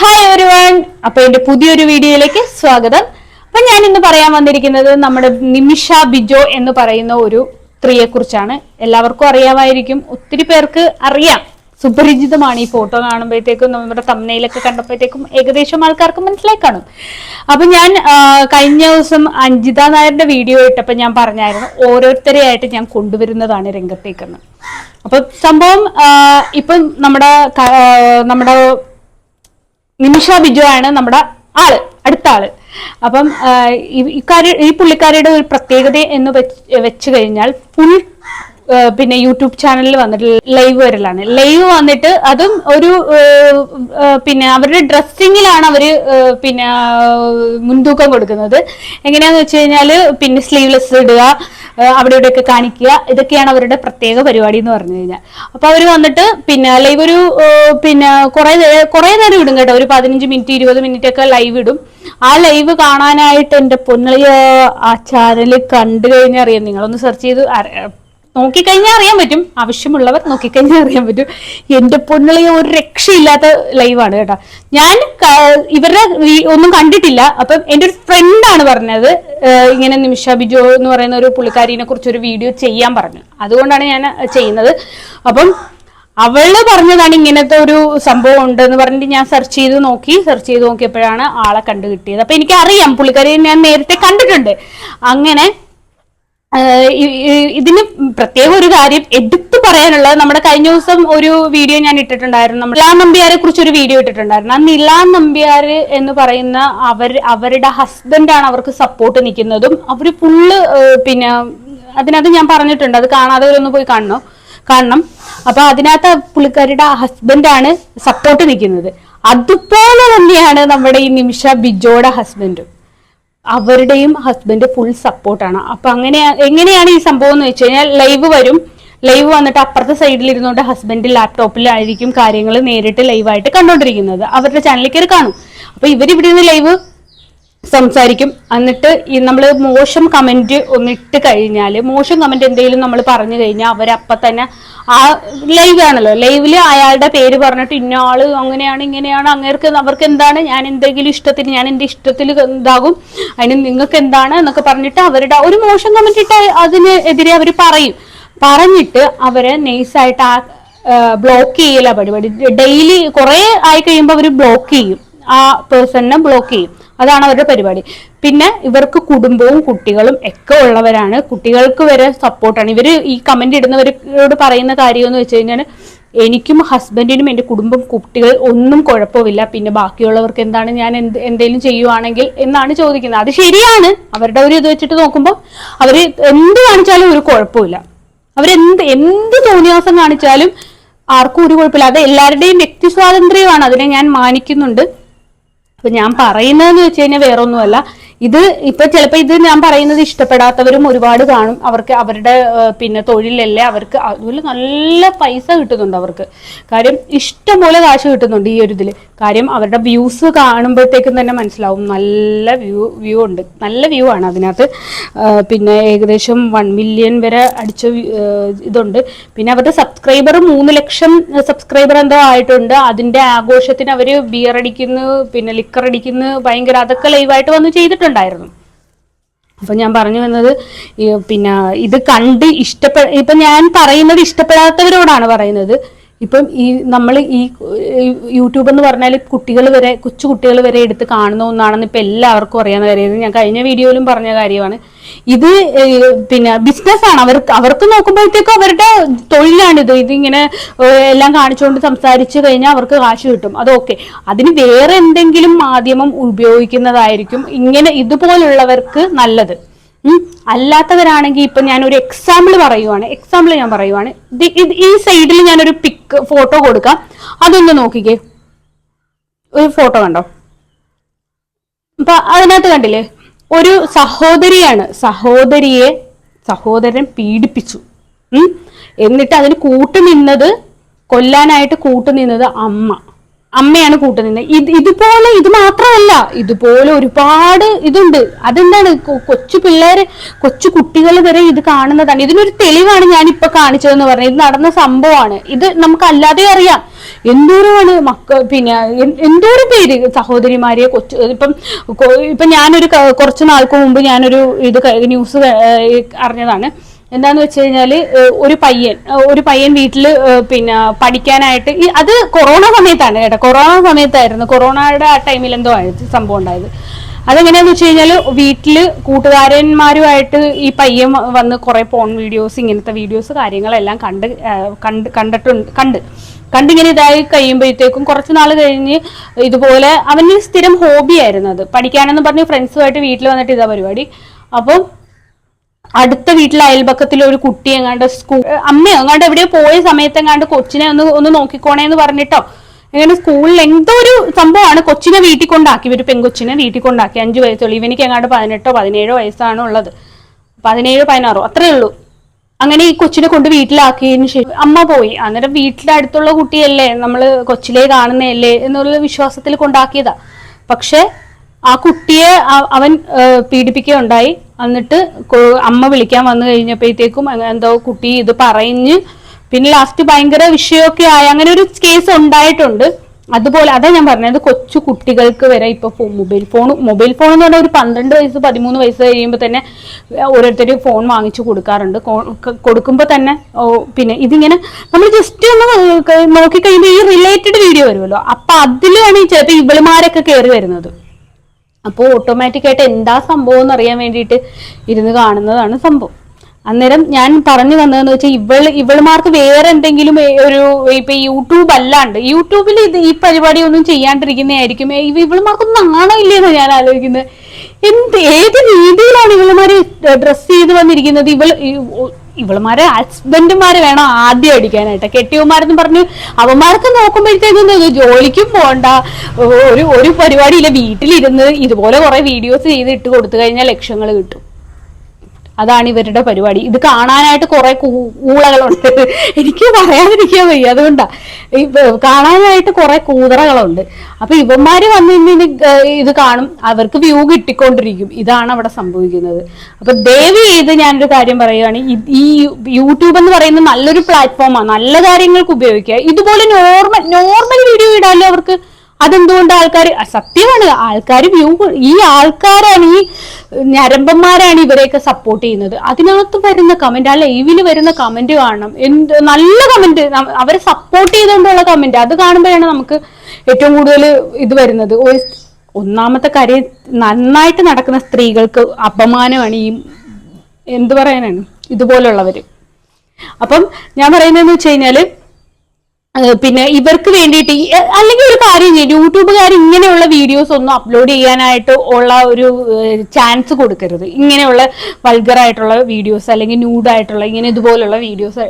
Hi ഒരു one അപ്പൊ എന്റെ പുതിയൊരു വീഡിയോയിലേക്ക് സ്വാഗതം. അപ്പൊ ഞാൻ ഇന്ന് പറയാൻ വന്നിരിക്കുന്നത് നമ്മുടെ നിമിഷ ബിജോ എന്ന് പറയുന്ന ഒരു സ്ത്രീയെ കുറിച്ചാണ്. എല്ലാവർക്കും അറിയാമായിരിക്കും. ഒത്തിരി പേർക്ക് അറിയാം. സുപരിചിതമാണ് ഈ ഫോട്ടോ കാണുമ്പോഴത്തേക്കും നമ്മുടെ തമ്മനയിലൊക്കെ കണ്ടപ്പോഴത്തേക്കും ഏകദേശം ആൾക്കാർക്ക് മനസ്സിലായി കാണും. അപ്പൊ ഞാൻ കഴിഞ്ഞ ദിവസം അഞ്ജിത നായരുടെ വീഡിയോ ഇട്ടപ്പോൾ ഞാൻ പറഞ്ഞായിരുന്നു ഓരോരുത്തരെയായിട്ട് ഞാൻ കൊണ്ടുവരുന്നതാണ് രംഗത്തേക്കെന്ന്. അപ്പൊ സംഭവം ഇപ്പം നമ്മുടെ നമ്മുടെ നിമിഷ ബിജു ആണ് നമ്മുടെ ആൾ അടുത്ത ആൾ. അപ്പം ഇക്കാരി ഈ- പുള്ളിക്കാരിയുടെ ഒരു പ്രത്യേകത എന്ന് വെച്ച് കഴിഞ്ഞാൽ ഫുൾ പിന്നെ യൂട്യൂബ് ചാനലിൽ വന്നിട്ട് ലൈവ് വരലാണ്. ലൈവ് വന്നിട്ട് അതും ഒരു പിന്നെ അവരുടെ ഡ്രസ്സിങ്ങിലാണ് അവർ പിന്നെ മുൻതൂക്കം കൊടുക്കുന്നത്. എങ്ങനെയാന്ന് വെച്ച് കഴിഞ്ഞാൽ പിന്നെ സ്ലീവ്ലെസ് ഇടുക അവിടെ ഇവിടെയൊക്കെ കാണിക്കുക. ഇതൊക്കെയാണ് അവരുടെ പ്രത്യേക പരിപാടി എന്ന് പറഞ്ഞു കഴിഞ്ഞാൽ. അപ്പൊ അവർ വന്നിട്ട് പിന്നെ ലൈവ് ഒരു പിന്നെ കുറെ കുറെ നേരം ഇടും കേട്ടോ. ഒരു പതിനഞ്ച് മിനിറ്റ് ഇരുപത് മിനിറ്റ് ഒക്കെ ലൈവ് ഇടും. ആ ലൈവ് കാണാനായിട്ട് എന്റെ പൊന്നളിയ ആ ചാനൽ കണ്ടു കഴിഞ്ഞാൽ അറിയാം. നിങ്ങളൊന്ന് സെർച്ച് ചെയ്ത് നോക്കിക്കഴിഞ്ഞാൽ അറിയാൻ പറ്റും. ആവശ്യമുള്ളവർ നോക്കിക്കഴിഞ്ഞാൽ അറിയാൻ പറ്റും. എന്റെ പൊന്നളിയ ഒരു രക്ഷയില്ലാത്ത ലൈവാണ് കേട്ടോ. ഞാൻ ഇവരുടെ ഒന്നും കണ്ടിട്ടില്ല. അപ്പം എന്റെ ഒരു ഫ്രണ്ടാണ് പറഞ്ഞത് ഇങ്ങനെ നിമിഷ ബിജോ എന്ന് പറയുന്ന ഒരു പുള്ളിക്കാരിനെ കുറിച്ച് ഒരു വീഡിയോ ചെയ്യാൻ പറഞ്ഞു. അതുകൊണ്ടാണ് ഞാൻ ചെയ്യുന്നത്. അപ്പം അവൾ പറഞ്ഞതാണ് ഇങ്ങനത്തെ ഒരു സംഭവം ഉണ്ട് എന്ന് പറഞ്ഞിട്ട് ഞാൻ സെർച്ച് ചെയ്ത് നോക്കി. സെർച്ച് ചെയ്ത് നോക്കിയപ്പോഴാണ് ആളെ കണ്ടു കിട്ടിയത് അപ്പൊ എനിക്ക് അറിയാം പുള്ളിക്കാരി ഞാൻ നേരത്തെ കണ്ടിട്ടുണ്ട്. അങ്ങനെ ഇതിന് പ്രത്യേക ഒരു കാര്യം എടുത്തു പറയാനുള്ളത് നമ്മുടെ കഴിഞ്ഞ ദിവസം ഒരു വീഡിയോ ഞാൻ ഇട്ടിട്ടുണ്ടായിരുന്നു. നിലാ നമ്പ്യാരെ കുറിച്ച് ഒരു വീഡിയോ ഇട്ടിട്ടുണ്ടായിരുന്നു. ആ നിലാ നമ്പ്യാര് എന്ന് പറയുന്ന അവർ അവരുടെ ഹസ്ബൻഡാണ് അവർക്ക് സപ്പോർട്ട് നിൽക്കുന്നതും അവർ ഫുള്ള് പിന്നെ അതിനകത്ത് ഞാൻ പറഞ്ഞിട്ടുണ്ട്. അത് കാണാത്തവരൊന്ന് പോയി കാണണം? കാണണം. അപ്പൊ അതിനകത്ത് പുള്ളിക്കാരുടെ ഹസ്ബൻഡാണ് സപ്പോർട്ട് നിൽക്കുന്നത്. അതുപോലെ തന്നെയാണ് നമ്മുടെ ഈ നിമിഷ ബിജോയുടെ ഹസ്ബൻഡും അവരുടെയും ഹസ്ബൻഡ് ഫുൾ സപ്പോർട്ടാണ് അപ്പൊ അങ്ങനെ എങ്ങനെയാണ് ഈ സംഭവം എന്ന് വെച്ച് കഴിഞ്ഞാൽ ലൈവ് വരും. ലൈവ് വന്നിട്ട് അപ്പുറത്തെ സൈഡിൽ ഇരുന്നുകൊണ്ട് ഹസ്ബൻഡ് ലാപ്ടോപ്പിലായിരിക്കും കാര്യങ്ങൾ നേരിട്ട് ലൈവായിട്ട് കണ്ടോണ്ടിരിക്കുന്നത്. അവരുടെ ചാനലിൽ കയറി കാണും. അപ്പൊ ഇവരിവിടെ നിന്ന് ലൈവ് സംസാരിക്കും. എന്നിട്ട് ഈ നമ്മൾ മോശം കമന്റ് ഒന്നിട്ട് കഴിഞ്ഞാൽ മോശം കമന്റ് എന്തെങ്കിലും നമ്മൾ പറഞ്ഞു കഴിഞ്ഞാൽ അവരപ്പം തന്നെ ആ ലൈവ് ആണല്ലോ. ലൈവിൽ അയാളുടെ പേര് പറഞ്ഞിട്ട് ഇന്ന ആൾ അങ്ങനെയാണ് ഇങ്ങനെയാണ് അങ്ങേർക്ക് അവർക്ക് എന്താണ് ഞാൻ എന്തെങ്കിലും ഇഷ്ടത്തിന് ഞാൻ എന്റെ ഇഷ്ടത്തിൽ എന്താകും അതിന് നിങ്ങൾക്ക് എന്താണ് എന്നൊക്കെ പറഞ്ഞിട്ട് അവരുടെ ഒരു മോശം കമന്റ് ഇട്ട് അതിന് എതിരെ അവർ പറയും. പറഞ്ഞിട്ട് അവരെ നൈസായിട്ട് ആ ബ്ലോക്ക് ചെയ്യല പരിപാടി. ഡെയിലി കുറെ ആയി കഴിയുമ്പോൾ അവർ ബ്ലോക്ക് ചെയ്യും. ആ പേഴ്സണിനെ ബ്ലോക്ക് ചെയ്യും. അതാണ് അവരുടെ പരിപാടി. പിന്നെ ഇവർക്ക് കുടുംബവും കുട്ടികളും ഒക്കെ ഉള്ളവരാണ്. കുട്ടികൾക്ക് വരെ സപ്പോർട്ടാണ് ഇവർ ഈ കമന്റ് ഇടുന്നവരോട് പറയുന്ന കാര്യം എന്ന് വെച്ച് കഴിഞ്ഞാൽ എനിക്കും ഹസ്ബൻഡിനും എന്റെ കുടുംബം കുട്ടികൾ ഒന്നും കുഴപ്പമില്ല. പിന്നെ ബാക്കിയുള്ളവർക്ക് എന്താണ് ഞാൻ എന്ത് എന്തെങ്കിലും ചെയ്യുവാണെങ്കിൽ എന്നാണ് ചോദിക്കുന്നത്. അത് ശരിയാണ്. അവരുടെ ഒരു ഇത് വെച്ചിട്ട് നോക്കുമ്പോൾ അവർ എന്ത് കാണിച്ചാലും ഒരു കുഴപ്പമില്ല. അവരെന്ത് എന്ത് തോന്നിയാസം കാണിച്ചാലും ആർക്കും ഒരു കുഴപ്പമില്ല. അത് എല്ലാവരുടെയും വ്യക്തി സ്വാതന്ത്ര്യമാണ്. അതിനെ ഞാൻ മാനിക്കുന്നുണ്ട്. അപ്പൊ ഞാൻ പറയുന്നതെന്ന് വെച്ച് കഴിഞ്ഞാൽ വേറൊന്നുമല്ല. ഇത് ഇപ്പൊ ചിലപ്പോ ഇത് ഞാൻ പറയുന്നത് ഇഷ്ടപ്പെടാത്തവരും ഒരുപാട് കാണും. അവർക്ക് അവരുടെ പിന്നെ തൊഴിലല്ലേ അവർക്ക് അതുപോലെ നല്ല പൈസ കിട്ടുന്നുണ്ട് അവർക്ക്. കാര്യം ഇഷ്ടംപോലെ കാശ് കിട്ടുന്നുണ്ട് ഈ ഒരു ഇതിൽ. കാര്യം അവരുടെ വ്യൂസ് കാണുമ്പോഴത്തേക്കും തന്നെ മനസ്സിലാവും. നല്ല വ്യൂ വ്യൂ ഉണ്ട്. നല്ല വ്യൂ ആണ് അതിനകത്ത്. പിന്നെ ഏകദേശം വൺ മില്യൺ വരെ അടിച്ച ഇതുണ്ട്. പിന്നെ അവരുടെ സബ്സ്ക്രൈബർ മൂന്ന് ലക്ഷം സബ്സ്ക്രൈബർ എന്തോ ആയിട്ടുണ്ട്. അതിന്റെ ആഘോഷത്തിന് അവർ ബിയർ അടിക്കുന്നു പിന്നെ ലിക്കർ അടിക്കുന്നു. ഭയങ്കര അതൊക്കെ ലൈവായിട്ട് വന്ന് ചെയ്തിട്ടുണ്ടായിരുന്നു അപ്പൊ ഞാൻ പറഞ്ഞു വന്നത് പിന്നെ ഇത് കണ്ട് ഇഷ്ടപ്പെ ഇപ്പൊ ഞാൻ പറയുന്നത് ഇഷ്ടപ്പെടാത്തവരോടാണ് പറയുന്നത്. ഇപ്പം ഈ നമ്മൾ ഈ യൂട്യൂബ് എന്ന് പറഞ്ഞാൽ കുട്ടികൾ വരെ കൊച്ചു കുട്ടികൾ വരെ എടുത്ത് കാണുന്ന ഒന്നാണെന്ന് ഇപ്പൊ എല്ലാവർക്കും അറിയാവുന്ന കാര്യം. ഞാൻ കഴിഞ്ഞ വീഡിയോയിലും പറഞ്ഞ കാര്യമാണ്. ഇത് പിന്നെ ബിസിനസ് ആണ്. അവർക്ക് അവർക്ക് നോക്കുമ്പോഴത്തേക്കും അവരുടെ തൊഴിലാണിത് ഇതിങ്ങനെ എല്ലാം കാണിച്ചുകൊണ്ട് സംസാരിച്ചു കഴിഞ്ഞാൽ അവർക്ക് കാശ് കിട്ടും. അത് ഓക്കെ അതിന് വേറെ എന്തെങ്കിലും മാധ്യമം ഉപയോഗിക്കുന്നതായിരിക്കും ഇങ്ങനെ ഇതുപോലുള്ളവർക്ക് നല്ലത്. അല്ലാത്തവരാണെങ്കിൽ ഇപ്പൊ ഞാൻ ഒരു എക്സാമ്പിൾ പറയുവാണ്. എക്സാമ്പിൾ ഞാൻ പറയുവാണ്. ഈ സൈഡിൽ ഞാനൊരു പിക്ക് ഫോട്ടോ കൊടുക്കാം. അതൊന്ന് നോക്കിക്കേ. ഒരു ഫോട്ടോ കണ്ടോ? അപ്പൊ അതിനകത്ത് കണ്ടില്ലേ? ഒരു സഹോദരിയാണ്. സഹോദരിയെ സഹോദരൻ പീഡിപ്പിച്ചു. എന്നിട്ട് അതിന് കൂട്ടുനിന്നത് കൊല്ലാനായിട്ട് കൂട്ടുനിന്നത് അമ്മ. അമ്മയാണ് കൂട്ടുനിന്ന് ഇത് ഇതുപോലെ ഇത് മാത്രമല്ല ഇതുപോലെ ഒരുപാട് ഇതുണ്ട്. അതെന്താണ്? കൊച്ചു പിള്ളേര് കൊച്ചു കുട്ടികൾ വരെ ഇത് കാണുന്നതാണ്. ഇതിനൊരു തെളിവാണ് ഞാൻ ഇപ്പൊ കാണിച്ചതെന്ന് പറഞ്ഞത്. ഇത് നടന്ന സംഭവമാണ്. ഇത് നമുക്ക് അല്ലാതെ അറിയാം. എന്തോരമാണ് മക്ക പിന്നെ എന്തോരം പേര് സഹോദരിമാരെ കൊച്ചു ഇപ്പം ഇപ്പൊ ഞാനൊരു കുറച്ച് നാൾക്ക് മുമ്പ് ഞാനൊരു ഇത് ന്യൂസ് അറിഞ്ഞതാണ്. എന്താന്ന് വെച്ച് കഴിഞ്ഞാൽ ഒരു പയ്യൻ ഒരു പയ്യൻ വീട്ടിൽ പിന്നെ പഠിക്കാനായിട്ട് അത് കൊറോണ സമയത്താണ് കേട്ടോ. കൊറോണ സമയത്തായിരുന്നു. കൊറോണയുടെ ആ ടൈമിൽ എന്തോ സംഭവം ഉണ്ടായത്. അതെങ്ങനെയാന്ന് വെച്ച് കഴിഞ്ഞാൽ വീട്ടിൽ കൂട്ടുകാരന്മാരുമായിട്ട് ഈ പയ്യൻ വന്ന് കുറെ പോൺ വീഡിയോസ് ഇങ്ങനത്തെ വീഡിയോസ് കാര്യങ്ങളെല്ലാം കണ്ട് കണ്ട് കണ്ടിട്ടുണ്ട് കണ്ട്. കണ്ടിങ്ങനെ ഇതായി കഴിയുമ്പോഴത്തേക്കും കുറച്ച് നാൾ കഴിഞ്ഞ് ഇതുപോലെ അവന് സ്ഥിരം ഹോബിയായിരുന്നു അത്. പഠിക്കാനെന്ന് പറഞ്ഞ് ഫ്രണ്ട്സുമായിട്ട് വീട്ടിൽ വന്നിട്ട് ഇതാ പരിപാടി. അപ്പം അടുത്ത വീട്ടിലെ അയൽപക്കത്തിലെ ഒരു കുട്ടി എങ്ങാണ്ട് സ്കൂൾ അമ്മ എങ്ങാണ്ട് എവിടെയോ പോയ സമയത്ത് എങ്ങാണ്ട് കൊച്ചിനെ ഒന്ന് ഒന്ന് നോക്കിക്കോണേ എന്ന് പറഞ്ഞിട്ടോ. എങ്ങനെ സ്കൂളിൽ എന്തോ ഒരു സംഭവമാണ് കൊച്ചിനെ വീട്ടിൽ കൊണ്ടാക്കി. ഒരു പെൺകൊച്ചിനെ വീട്ടിൽ കൊണ്ടാക്കി. അഞ്ചു വയസ്സുള്ളൂ ഇവനിക്ക് എങ്ങാണ്ട് പതിനെട്ടോ പതിനേഴോ വയസ്സാണ് ഉള്ളത്. പതിനേഴോ പതിനാറോ അത്രേ ഉള്ളൂ. അങ്ങനെ ഈ കൊച്ചിനെ കൊണ്ട് വീട്ടിലാക്കിയതിന് ശേഷം അമ്മ പോയി. അന്നേരം വീട്ടിലെ അടുത്തുള്ള കുട്ടിയല്ലേ? നമ്മൾ കൊച്ചിലേ കാണുന്നതല്ലേ? എന്നുള്ള വിശ്വാസത്തിൽ കൊണ്ടാക്കിയതാ. പക്ഷെ ആ കുട്ടിയെ അവൻ പീഡിപ്പിക്കുകയുണ്ടായി. എന്നിട്ട് അമ്മ വിളിക്കാൻ വന്നു കഴിഞ്ഞപ്പോഴത്തേക്കും എന്തോ കുട്ടി ഇത് പറഞ്ഞ്. പിന്നെ ലാസ്റ്റ് ഭയങ്കര വിഷയമൊക്കെ ആയി. അങ്ങനെ ഒരു കേസ് ഉണ്ടായിട്ടുണ്ട്. അതുപോലെ അതാ ഞാൻ പറഞ്ഞത് കൊച്ചു കുട്ടികൾക്ക് വരെ ഇപ്പൊ മൊബൈൽ ഫോൺ മൊബൈൽ ഫോൺ എന്ന് പറഞ്ഞാൽ ഒരു പന്ത്രണ്ട് വയസ്സ് പതിമൂന്ന് വയസ്സ് കഴിയുമ്പോൾ തന്നെ ഓരോരുത്തർ ഫോൺ വാങ്ങിച്ചു കൊടുക്കാറുണ്ട്. കൊടുക്കുമ്പോൾ തന്നെ പിന്നെ ഇതിങ്ങനെ നമ്മൾ ജസ്റ്റ് ഒന്ന് നോക്കി നോക്കിക്കഴിയുമ്പോൾ ഈ റിലേറ്റഡ് വീഡിയോ വരുമല്ലോ. അപ്പൊ അതിലാണ് ചിലപ്പോൾ ഇവളുമാരൊക്കെ കയറി വരുന്നത്. അപ്പോൾ ഓട്ടോമാറ്റിക് ആയിട്ട് എന്താ സംഭവം എന്ന് അറിയാൻ വേണ്ടിയിട്ട് ഇരുന്ന് കാണുന്നതാണ് സംഭവം. അന്നേരം ഞാൻ പറഞ്ഞു തന്നതെന്ന് വെച്ചാൽ ഇവൾ ഇവൾമാർക്ക് വേറെ എന്തെങ്കിലും ഒരു ഇപ്പൊ യൂട്യൂബ് അല്ലാണ്ട് യൂട്യൂബിൽ ഇത് ഈ പരിപാടി ഒന്നും ചെയ്യാണ്ടിരിക്കുന്നതായിരിക്കും ഇവൾമാർക്കൊന്നും നാണമില്ലെന്ന് ഞാൻ ആലോചിക്കുന്നത്. എന്ത് ഏത് രീതിയിലാണ് ഇവളുമാര് ഡ്രസ് ചെയ്ത് വന്നിരിക്കുന്നത്? ഇവൾ ഇവളുമാരെ ഹസ്ബൻഡുമാരെ വേണം ആദ്യം അടിക്കാനായിട്ട്. കെട്ടിയവന്മാരെന്ന് പറഞ്ഞ് അവന്മാർക്ക് നോക്കുമ്പോഴത്തേക്കും ഇത് ജോലിക്കും പോകണ്ട ഒരു ഒരു പരിപാടിയില്ല. വീട്ടിലിരുന്ന് ഇതുപോലെ കുറെ വീഡിയോസ് ചെയ്ത് ഇട്ട് കൊടുത്തു കഴിഞ്ഞാൽ ലക്ഷങ്ങൾ കിട്ടും. അതാണ് ഇവരുടെ പരിപാടി. ഇത് കാണാനായിട്ട് കുറെ കൂളകളുണ്ട് എനിക്ക് പറയാതിരിക്കാൻ വയ്യ. അതുകൊണ്ടാ. കാണാനായിട്ട് കുറെ കൂതറകളുണ്ട്. അപ്പൊ ഇവന്മാര് വന്നു ഇന്ന് ഇത് കാണും. അവർക്ക് വ്യൂ കിട്ടിക്കൊണ്ടിരിക്കും. ഇതാണ് അവിടെ സംഭവിക്കുന്നത്. അപ്പൊ ദയവ് ചെയ്ത് ഞാനൊരു കാര്യം പറയുകയാണ്. ഈ- യൂട്യൂബ് എന്ന് പറയുന്നത് നല്ലൊരു പ്ലാറ്റ്ഫോമാണ്. നല്ല കാര്യങ്ങൾക്ക് ഉപയോഗിക്കുക. ഇതുപോലെ നോർമൽ നോർമൽ വീഡിയോ ഇടാലും അവർക്ക്? അതെന്തുകൊണ്ട് ആൾക്കാർ സത്യമാണ് ആൾക്കാർ വ്യൂ ഈ ആൾക്കാരാണ് ഈ ഞരമ്പന്മാരാണ് ഇവരെയൊക്കെ സപ്പോർട്ട് ചെയ്യുന്നത്. അതിനകത്ത് വരുന്ന കമന്റ് ആ ലൈവിൽ വരുന്ന കമന്റ് കാണണം. എന്ത് നല്ല കമന്റ് അവരെ സപ്പോർട്ട് ചെയ്തുകൊണ്ടുള്ള കമന്റ് അത് കാണുമ്പോഴാണ് നമുക്ക് ഏറ്റവും കൂടുതൽ ഇത് വരുന്നത്. ഒന്നാമത്തെ കാര്യം നന്നായിട്ട് നടക്കുന്ന സ്ത്രീകൾക്ക് അപമാനമാണ് ഈ എന്ത് പറയാനാണ് ഇതുപോലുള്ളവര്. അപ്പം ഞാൻ പറയുന്നതെന്ന് വെച്ച് കഴിഞ്ഞാൽ ഏഹ് പിന്നെ ഇവർക്ക് വേണ്ടിയിട്ട് അല്ലെങ്കിൽ ഒരു കാര്യം ചെയ്യും യൂട്യൂബുകാർ ഇങ്ങനെയുള്ള വീഡിയോസ് ഒന്നും അപ്ലോഡ് ചെയ്യാനായിട്ട് ഉള്ള ഒരു ചാൻസ് കൊടുക്കരുത്. ഇങ്ങനെയുള്ള വൾഗറായിട്ടുള്ള വീഡിയോസ് അല്ലെങ്കിൽ ന്യൂഡായിട്ടുള്ള ഇങ്ങനെ ഇതുപോലുള്ള വീഡിയോസ്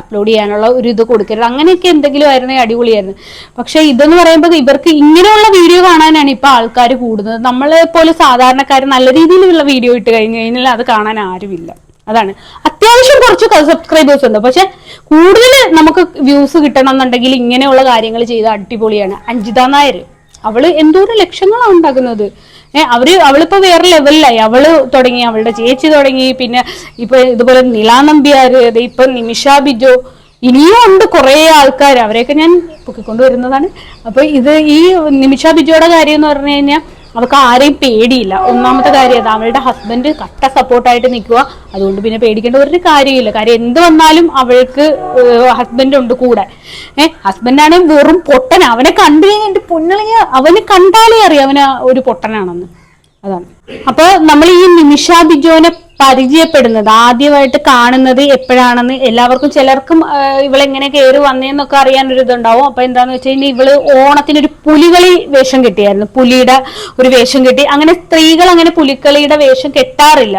അപ്ലോഡ് ചെയ്യാനുള്ള ഒരു ഇത് കൊടുക്കരുത്. അങ്ങനെയൊക്കെ എന്തെങ്കിലും ആയിരുന്നെങ്കിൽ അടിപൊളിയായിരുന്നു. പക്ഷെ ഇതെന്ന് പറയുമ്പോൾ ഇവർക്ക് ഇങ്ങനെയുള്ള വീഡിയോ കാണാനാണ് ഇപ്പൊ ആൾക്കാർ കൂടുന്നത് നമ്മളെ പോലെ സാധാരണക്കാർ നല്ല രീതിയിലുള്ള വീഡിയോ ഇട്ട് കഴിഞ്ഞു കഴിഞ്ഞാൽ അത് കാണാൻ ആരുമില്ല. അതാണ്. അത്യാവശ്യം കുറച്ച് സബ്സ്ക്രൈബേഴ്സ് ഉണ്ട്. പക്ഷെ കൂടുതൽ നമുക്ക് വ്യൂസ് കിട്ടണം എന്നുണ്ടെങ്കിൽ ഇങ്ങനെയുള്ള കാര്യങ്ങൾ ചെയ്ത അടിപൊളിയാണ്. അഞ്ജിത നായർ അവൾ എന്തോരം ലക്ഷങ്ങളാണ് ഉണ്ടാക്കുന്നത്. ഏഹ് അവർ അവളിപ്പോ വേറെ ലെവലിലായി അവൾ തുടങ്ങി അവളുടെ ചേച്ചി തുടങ്ങി പിന്നെ ഇപ്പൊ ഇതുപോലെ നിലാ നമ്പ്യാര് ഇപ്പൊ നിമിഷ ബിജോ ഇനിയും ഉണ്ട് കുറെ ആൾക്കാർ അവരെയൊക്കെ ഞാൻ പൊക്കിക്കൊണ്ട് വരുന്നതാണ് അപ്പൊ ഇത് ഈ നിമിഷ ബിജോയുടെ കാര്യം എന്ന് പറഞ്ഞു കഴിഞ്ഞാൽ അവൾക്ക് ആരെയും പേടിയില്ല. ഒന്നാമത്തെ കാര്യം അത് അവളുടെ ഹസ്ബൻഡ് കട്ട സപ്പോർട്ടായിട്ട് നിൽക്കുക അതുകൊണ്ട് പിന്നെ പേടിക്കേണ്ട ഒരു കാര്യമില്ല. കാര്യം എന്ത് വന്നാലും അവൾക്ക് ഹസ്ബൻഡ് ഉണ്ട് കൂടെ. ഏഹ് ഹസ്ബൻഡാണെങ്കിൽ വെറും പൊട്ടൻ. അവനെ കണ്ടു കഴിഞ്ഞിട്ട് പൊന്നളിയ അവന് കണ്ടാലേ അറിയാം അവന് ഒരു പൊട്ടനാണെന്ന്. അതാണ്. അപ്പൊ നമ്മൾ ഈ നിമിഷ ബിജോനെ പരിചയപ്പെടുന്നത് ആദ്യമായിട്ട് കാണുന്നത് എപ്പോഴാണെന്ന് എല്ലാവർക്കും ചിലർക്കും ഇവളെങ്ങനെ കയറി വന്നേന്നൊക്കെ അറിയാൻ ഒരു ഇതുണ്ടാവും അപ്പൊ എന്താന്ന് വെച്ച് കഴിഞ്ഞാൽ ഇവൾ ഓണത്തിന് ഒരു പുലികളി വേഷം കെട്ടിയായിരുന്നു. പുലിയുടെ ഒരു വേഷം കെട്ടി. അങ്ങനെ സ്ത്രീകൾ അങ്ങനെ പുലിക്കളിയുടെ വേഷം കെട്ടാറില്ല.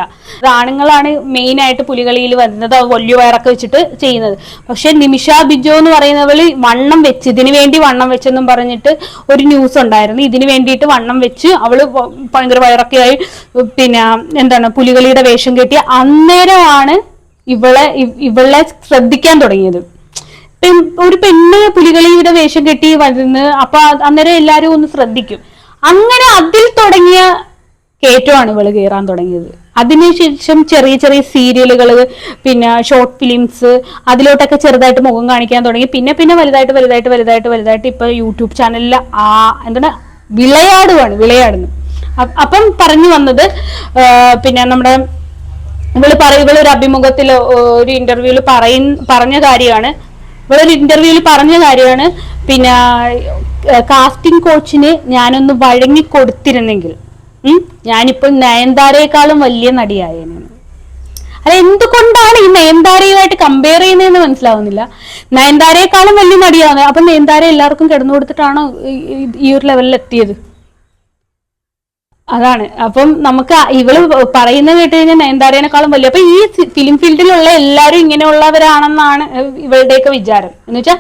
ആണുങ്ങളാണ് മെയിൻ ആയിട്ട് പുലികളിയിൽ വരുന്നത്. വലിയ വയറൊക്കെ വെച്ചിട്ട് ചെയ്യുന്നത്. പക്ഷെ നിമിഷ ബിജോ എന്ന് പറയുന്നവൾ വണ്ണം വെച്ച് ഇതിനു വേണ്ടി വണ്ണം വെച്ചെന്നും പറഞ്ഞിട്ട് ഒരു ന്യൂസ് ഉണ്ടായിരുന്നു. ഇതിനു വേണ്ടിയിട്ട് വണ്ണം വെച്ച് അവൾ ഭയങ്കര വയറൊക്കെ ആയി പിന്നെ എന്താണ് പുലികളിയുടെ വേഷം കെട്ടി അന്നേരമാണ് ഇവളെ ഇവളെ ശ്രദ്ധിക്കാൻ തുടങ്ങിയത്. ഒരു പെണ്ണ് പുലികളിയുടെ വേഷം കെട്ടി വരുന്നു അപ്പൊ അന്നേരം എല്ലാരും ഒന്ന് ശ്രദ്ധിക്കും. അങ്ങനെ അതിൽ തുടങ്ങിയ കയറ്റമാണ് ഇവൾ കയറാൻ തുടങ്ങിയത്. അതിനുശേഷം ചെറിയ ചെറിയ സീരിയലുകൾ പിന്നെ ഷോർട്ട് ഫിലിംസ് അതിലോട്ടൊക്കെ ചെറുതായിട്ട് മുഖം കാണിക്കാൻ തുടങ്ങി. പിന്നെ പിന്നെ വലുതായിട്ട് വലുതായിട്ട് വലുതായിട്ട് വലുതായിട്ട് ഇപ്പൊ യൂട്യൂബ് ചാനലിൽ ആ എന്താണ് വിളയാടുവാണ് വിളയാടുന്നു. അപ്പം പറഞ്ഞു വന്നത് പിന്നെ നമ്മുടെ ഇവൾ പറയും ഒരു അഭിമുഖത്തിൽ ഒരു ഇന്റർവ്യൂവിൽ പറയ പറഞ്ഞ കാര്യമാണ്. ഇവളൊരു ഇന്റർവ്യൂവിൽ പറഞ്ഞ കാര്യമാണ്. പിന്നെ കാസ്റ്റിംഗ് കോച്ചിന് ഞാനൊന്ന് വഴങ്ങി കൊടുത്തിരുന്നെങ്കിൽ ഞാനിപ്പോൾ നയൻതാരയെക്കാളും വലിയ നടിയായേനെ. അല്ല എന്തുകൊണ്ടാണ് ഈ നയൻതാരയുമായിട്ട് കമ്പയർ ചെയ്യുന്നതെന്ന് മനസ്സിലാവുന്നില്ല. നയൻതാരയെക്കാളും വലിയ നടിയാണ്. അപ്പൊ നയൻതാര എല്ലാവർക്കും കിടന്നു കൊടുത്തിട്ടാണോ ഈ ഒരു ലെവലിൽ എത്തിയത്? അതാണ്. അപ്പം നമുക്ക് ഇവൾ പറയുന്ന കേട്ട് കഴിഞ്ഞാൽ നയൻതാരേനെക്കാളും വലിയ. അപ്പൊ ഈ ഫിലിം ഫീൽഡിലുള്ള എല്ലാവരും ഇങ്ങനെയുള്ളവരാണെന്നാണ് ഇവളുടെയൊക്കെ വിചാരം. എന്ന് വെച്ചാൽ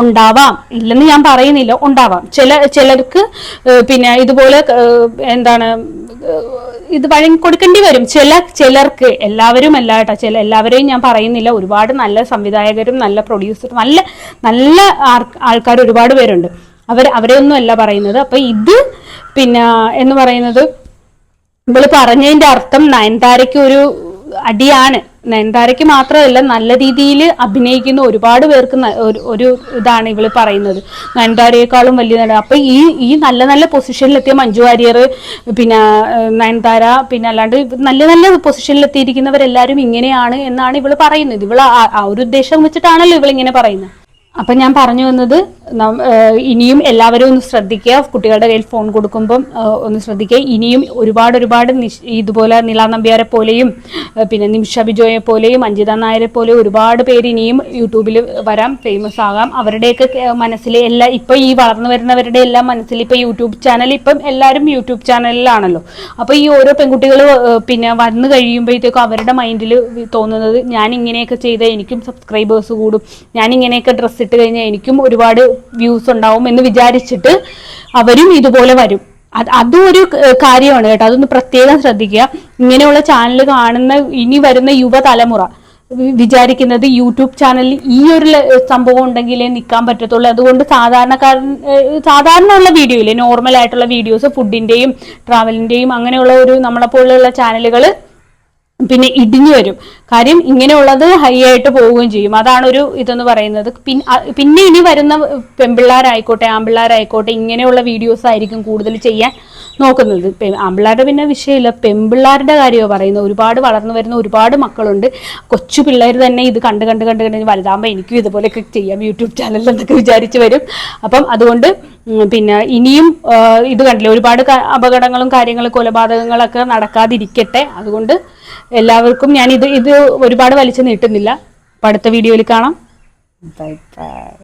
ഉണ്ടാവാം. ഇല്ലെന്ന് ഞാൻ പറയുന്നില്ല ഉണ്ടാവാം. ചില ചിലർക്ക് പിന്നെ ഇതുപോലെ എന്താണ് ഇത് വഴങ്ങി കൊടുക്കേണ്ടി വരും. ചില ചിലർക്ക് എല്ലാവരും അല്ല കേട്ടോ ചില എല്ലാവരെയും ഞാൻ പറയുന്നില്ല. ഒരുപാട് നല്ല സംവിധായകരും നല്ല പ്രൊഡ്യൂസറും നല്ല നല്ല ആൾക്കാർ ഒരുപാട് പേരുണ്ട്. അവർ അവരെ ഒന്നും അല്ല പറയുന്നത്. അപ്പൊ ഇത് പിന്നെ എന്ന് പറയുന്നത് ഇവൾ പറഞ്ഞതിന്റെ അർത്ഥം നയൻതാരയ്ക്ക് ഒരു അടിയാണ്. നയൻതാരയ്ക്ക് മാത്രമല്ല നല്ല രീതിയിൽ അഭിനയിക്കുന്ന ഒരുപാട് പേർക്ക് ഒരു- ഇതാണ് ഇവൾ പറയുന്നത്. നയൻതാരയെക്കാളും വലിയ നട അപ്പൊ ഈ ഈ നല്ല നല്ല പൊസിഷനിലെത്തിയ മഞ്ജു വാര്യർ പിന്നെ നയൻതാര പിന്നെ അല്ലാണ്ട് നല്ല നല്ല പൊസിഷനിലെത്തിയിരിക്കുന്നവരെല്ലാരും ഇങ്ങനെയാണ് എന്നാണ് ഇവൾ പറയുന്നത്. ഇവൾ ആ ഒരു ഉദ്ദേശം വെച്ചിട്ടാണല്ലോ ഇവളിങ്ങനെ പറയുന്നത്. അപ്പൊ ഞാൻ പറഞ്ഞു വന്നത് ഇനിയും എല്ലാവരും ഒന്ന് ശ്രദ്ധിക്കുക. കുട്ടികളുടെ കയ്യിൽ ഫോൺ കൊടുക്കുമ്പം ഒന്ന് ശ്രദ്ധിക്കുക. ഇനിയും ഒരുപാട് ഒരുപാട് ഇതുപോലെ നില നമ്പ്യാരെ പോലെയും പിന്നെ നിമിഷ ബിജോയെ പോലെയും അഞ്ജിത നായരെ പോലെയും ഒരുപാട് പേര് ഇനിയും യൂട്യൂബിൽ വരാം ഫേമസ് ആകാം. അവരുടെയൊക്കെ മനസ്സിൽ എല്ലാ ഇപ്പൊ ഈ വളർന്നു വരുന്നവരുടെ എല്ലാം മനസ്സിൽ ഇപ്പൊ യൂട്യൂബ് ചാനൽ ഇപ്പം എല്ലാവരും യൂട്യൂബ് ചാനലിലാണല്ലോ. അപ്പൊ ഈ ഓരോ പെൺകുട്ടികൾ പിന്നെ വന്നു കഴിയുമ്പോഴത്തേക്കും അവരുടെ മൈൻഡിൽ തോന്നുന്നത് ഞാൻ ഇങ്ങനെയൊക്കെ ചെയ്ത എനിക്കും സബ്സ്ക്രൈബേഴ്സ് കൂടും. ഞാൻ ഇങ്ങനെയൊക്കെ ഡ്രസ്സ് ഇട്ട് കഴിഞ്ഞാൽ എനിക്കും ഒരുപാട് വ്യൂസ് ഉണ്ടാവും എന്ന് വിചാരിച്ചിട്ട് അവരും ഇതുപോലെ വരും. അത് അതും ഒരു കാര്യമാണ് കേട്ടോ. അതൊന്ന് പ്രത്യേകം ശ്രദ്ധിക്കുക. ഇങ്ങനെയുള്ള ചാനൽ കാണുന്ന ഇനി വരുന്ന യുവതലമുറ വിചാരിക്കുന്നത് യൂട്യൂബ് ചാനലിൽ ഈ ഒരു സംഭവം ഉണ്ടെങ്കിലേ നിൽക്കാൻ പറ്റത്തുള്ളൂ. അതുകൊണ്ട് സാധാരണക്കാരൻ ഉള്ള വീഡിയോയില്ലേ നോർമൽ ആയിട്ടുള്ള വീഡിയോസ് ഫുഡിന്റെയും ട്രാവലിന്റെയും അങ്ങനെയുള്ള ഒരു നമ്മളെ പോലെയുള്ള ചാനലുകൾ പിന്നെ ഇടിഞ്ഞു വരും. കാര്യം ഇങ്ങനെയുള്ളത് ഹൈ ആയിട്ട് പോവുകയും ചെയ്യും. അതാണ് ഒരു ഇതെന്ന് പറയുന്നത്. പിന്നെ ഇനി വരുന്ന പെൺപിള്ളേരായിക്കോട്ടെ ആൺപിള്ളേരായിക്കോട്ടെ ഇങ്ങനെയുള്ള വീഡിയോസ് ആയിരിക്കും കൂടുതൽ ചെയ്യാൻ നോക്കുന്നത്. ആമ്പിള്ളാരുടെ പിന്നെ വിഷയമില്ല. പെൺപിള്ളേരുടെ കാര്യമാണ് പറയുന്നത്? ഒരുപാട് വളർന്നു വരുന്ന ഒരുപാട് മക്കളുണ്ട്. കൊച്ചു പിള്ളേർ തന്നെ ഇത് കണ്ട് കണ്ട് കണ്ട് കണ്ട് വലുതാകുമ്പോൾ എനിക്കും ഇതുപോലെയൊക്കെ ചെയ്യാം. യൂട്യൂബ് ചാനലിൽ എന്നൊക്കെ വിചാരിച്ച് വരും. അപ്പം അതുകൊണ്ട് പിന്നെ ഇനിയും ഇത് കണ്ടില്ലേ? ഒരുപാട് അപകടങ്ങളും കാര്യങ്ങളും കൊലപാതകങ്ങളൊക്കെ നടക്കാതിരിക്കട്ടെ. അതുകൊണ്ട് എല്ലാവർക്കും ഞാൻ ഇത് ഇത് ഒരുപാട് വലിച്ചു നീട്ടുന്നില്ല. അടുത്ത വീഡിയോയിൽ കാണാം. Bye bye